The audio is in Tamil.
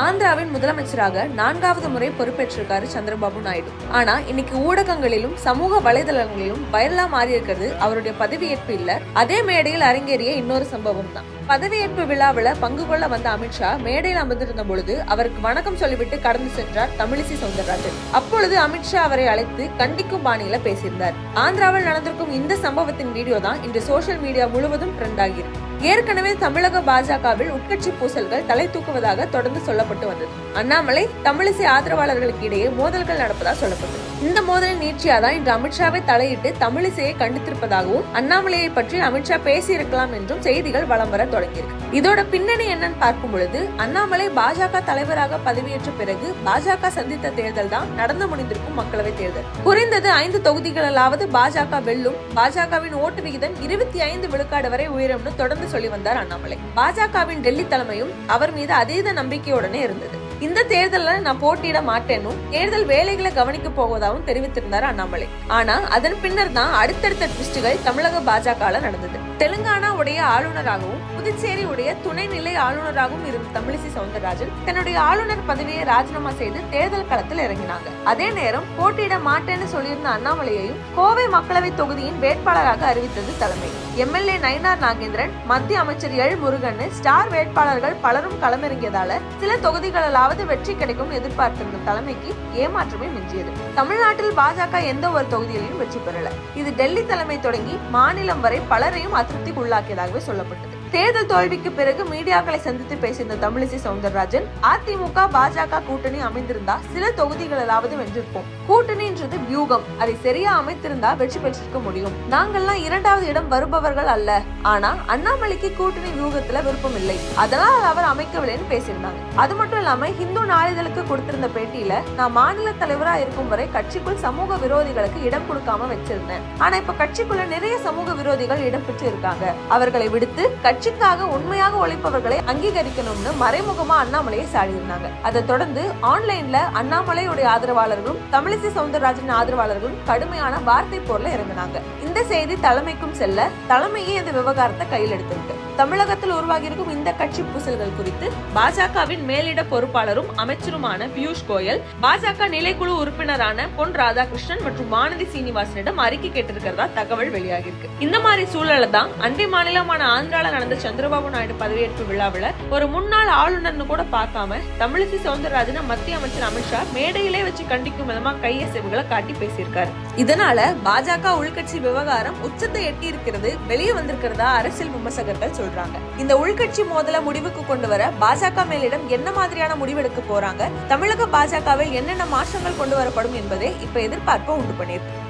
ஆந்திராவின் முதலமைச்சராக நான்காவது முறை பொறுப்பேற்றிருக்காரு சந்திரபாபு நாயுடு. ஆனா இன்னைக்கு ஊடகங்களிலும் சமூக வலைதளங்களிலும் வைரலா மாறி இருக்கிறது அவருடைய பதவியேற்பு இல்ல. அதே மேடையில் அரங்கேறிய இன்னொரு சம்பவம் தான். பதவியேற்பு விழாவில் பங்கு கொள்ள வந்த அமித்ஷா மேடையில் அமர்ந்திருந்த பொழுது அவருக்கு வணக்கம் சொல்லிவிட்டு கடந்து சென்றார் தமிழிசை சவுந்தரராஜன். அப்பொழுது அமித்ஷா அவரை அழைத்து கண்டிக்கும் பாணியில பேசியிருந்தார். ஆந்திராவில் நடந்திருக்கும் இந்த சம்பவத்தின் வீடியோ தான் இன்று சோஷியல் மீடியா முழுவதும் ட்ரெண்ட் ஆகியிருக்கு ஏற்கனவே தமிழக பாஜகவில் உட்கட்சி பூசல்கள் தலை தூக்குவதாக தொடர்ந்து சொல்லப்பட்டு வந்தது. அண்ணாமலை தமிழிசை ஆதரவாளர்களுக்கு இடையே மோதல்கள் நடப்பதாக சொல்லப்பட்டது. இந்த மோதலின் நீட்சியாதான் இன்று அமித்ஷாவை தலையிட்டு தமிழிசையை கண்டித்திருப்பதாகவும் அண்ணாமலையை பற்றி அமித்ஷா பேசியிருக்கலாம் என்றும் செய்திகள் வலம் வர தொடங்கியிருக்கு. இதோட பின்னணி என்னன்னு பார்க்கும் பொழுது அண்ணாமலை பாஜக தலைவராக பதவியேற்ற பிறகு பாஜக சந்தித்த தேர்தல் தான் நடந்து முடிந்திருக்கும் மக்களவை தேர்தல். குறைந்தது ஐந்து தொகுதிகளாவது பாஜக வெல்லும் பாஜகவின் ஓட்டு விகிதம் இருபத்தி ஐந்து விழுக்காடு வரை உயரும்னு தொடர்ந்து சொல்லி வந்தார் அண்ணாமலை. பாஜகவின் டெல்லி தலைமையும் அவர் மீது அதீத நம்பிக்கையுடனே இருந்தது. இந்த தேர்தலில் நான் போட்டியிட மாட்டேனும் தேர்தல் வேலைகளை கவனிக்க போவதாகவும் தெரிவித்திருந்தார் அண்ணாமலை. ஆனா அதன் பின்னர் தான் அடுத்தடுத்த ட்விஸ்டுகள் தமிழக பாஜக நடந்தது. தெலுங்கானா உடைய ஆளுநராகவும் புதுச்சேரி உடைய துணைநிலை ஆளுநராகவும் இருந்த தமிழிசை சவுந்தரராஜன் தன்னுடைய ஆளுநர் பதவியை ராஜினாமா செய்து தேர்தல் களத்தில் இறங்கினாங்க. அதே நேரம் போட்டியிட மாட்டேன்னு சொல்லியிருந்த அண்ணாமலையையும் கோவை மக்களவை தொகுதியின் வேட்பாளராக அறிவித்தது தலைமை. எம்எல்ஏ நயினார் நாகேந்திரன் மத்திய அமைச்சர் எல் முருகன் ஸ்டார் வேட்பாளர்கள் பலரும் களமிறங்கியதால சில தொகுதிகளிலாவது வெற்றி கிடைக்கும் எதிர்பார்த்திருந்த தலைமைக்கு ஏமாற்றமே மிஞ்சியது. தமிழ்நாட்டில் பாஜக எந்த ஒரு தொகுதியிலையும் வெற்றி பெறல. இது டெல்லி தலைமை தொடங்கி மாநிலம் வரை பலரையும் அதிருப்திக்குள்ளாக்கியதாகவே சொல்லப்பட்டது. தேர்தல் தோல்விக்கு பிறகு மீடியாக்களை சந்தித்து பேசியிருந்த தமிழிசை சவுந்தரராஜன் அதிமுக பாஜக கூட்டணி அமைந்திருந்தா சில தொகுதிகளிலாவது வென்றிருப்போம். கூட்டணின்றது வியூகம். அதை சரியா அமைத்திருந்தா வெற்றி பெற்றிருக்க முடியும். நாங்கள்லாம் இரண்டாவது இடம் வருபவர்கள் அல்ல. ஆனா அண்ணாமலைக்கு கூட்டணி வியூகத்துல விருப்பம் இல்லை. அதனால் அவர் அமைக்கவில்லைன்னு பேசியிருந்தாங்க. அது மட்டும் இல்லாம இந்து நாளிதழுக்கு கொடுத்திருந்த பேட்டியில நான் மாநில தலைவரா இருக்கும் வரை கட்சிக்குள் சமூக விரோதிகளுக்கு இடம் கொடுக்காம வச்சிருந்தேன். ஆனா இப்ப கட்சிக்குள்ள நிறைய சமூக விரோதிகள் இடம் பெற்று இருக்காங்க அவர்களை விடுத்து கட்சிக்காக உண்மையாக உழைப்பவர்களை அங்கீகரிக்கணும்னு மறைமுகமா அண்ணாமலையை சாடியிருந்தாங்க. அதை தொடர்ந்து ஆன்லைன்ல அண்ணாமலையுடைய ஆதரவாளர்களும் தமிழிசை சவுந்தரராஜன் ஆதரவாளர்களும் கடுமையான வார்த்தை போர்ல இறங்கினாங்க. இந்த செய்தி தலைமைக்கும் செல்ல தலைமையே இந்த விவகாரத்தை கையில் எடுத்திருக்கு. தமிழகத்தில் உருவாகியிருக்கும் இந்த கட்சி பூசல்கள் குறித்து பாஜகவின் மேலிட பொறுப்பாளரும் அமைச்சருமான பியூஷ் கோயல் பாஜக நிலைக்குழு உறுப்பினரான பொன் ராதாகிருஷ்ணன் மற்றும் வானதி சீனிவாசனிடம் அறிக்கை கேட்டிருக்கிறதா தகவல் வெளியாகிருக்கு இந்த மாதிரி சூழல தான் அண்டை மாநிலமான ஆந்திரால நடந்த நடந்த சந்திரபாபு நாயுடு பதவியேற்பு விழாவில் ஒரு முன்னாள் ஆளுநர்னு கூட பார்க்காம தமிழிசை சவுந்தரராஜனை மத்திய அமைச்சர் அமித்ஷா மேடையிலே வச்சு கண்டிக்கும் விதமா கையசைவுகளை காட்டி பேசியிருக்காரு. இதனால பாஜக உள்கட்சி விவகாரம் உச்சத்தை எட்டி இருக்கிறது வெளியே வந்திருக்கிறதா அரசியல் விமர்சகர்கள் சொல்றாங்க. இந்த உள்கட்சி மோதல முடிவுக்கு கொண்டு வர பாஜக மேலிடம் என்ன மாதிரியான முடிவெடுக்க போறாங்க? தமிழக பாஜகவில் என்னென்ன மாற்றங்கள் கொண்டு வரப்படும் என்பதே இப்ப எதிர்பார்ப்பை உண்டு பண்ணியிருக்கு.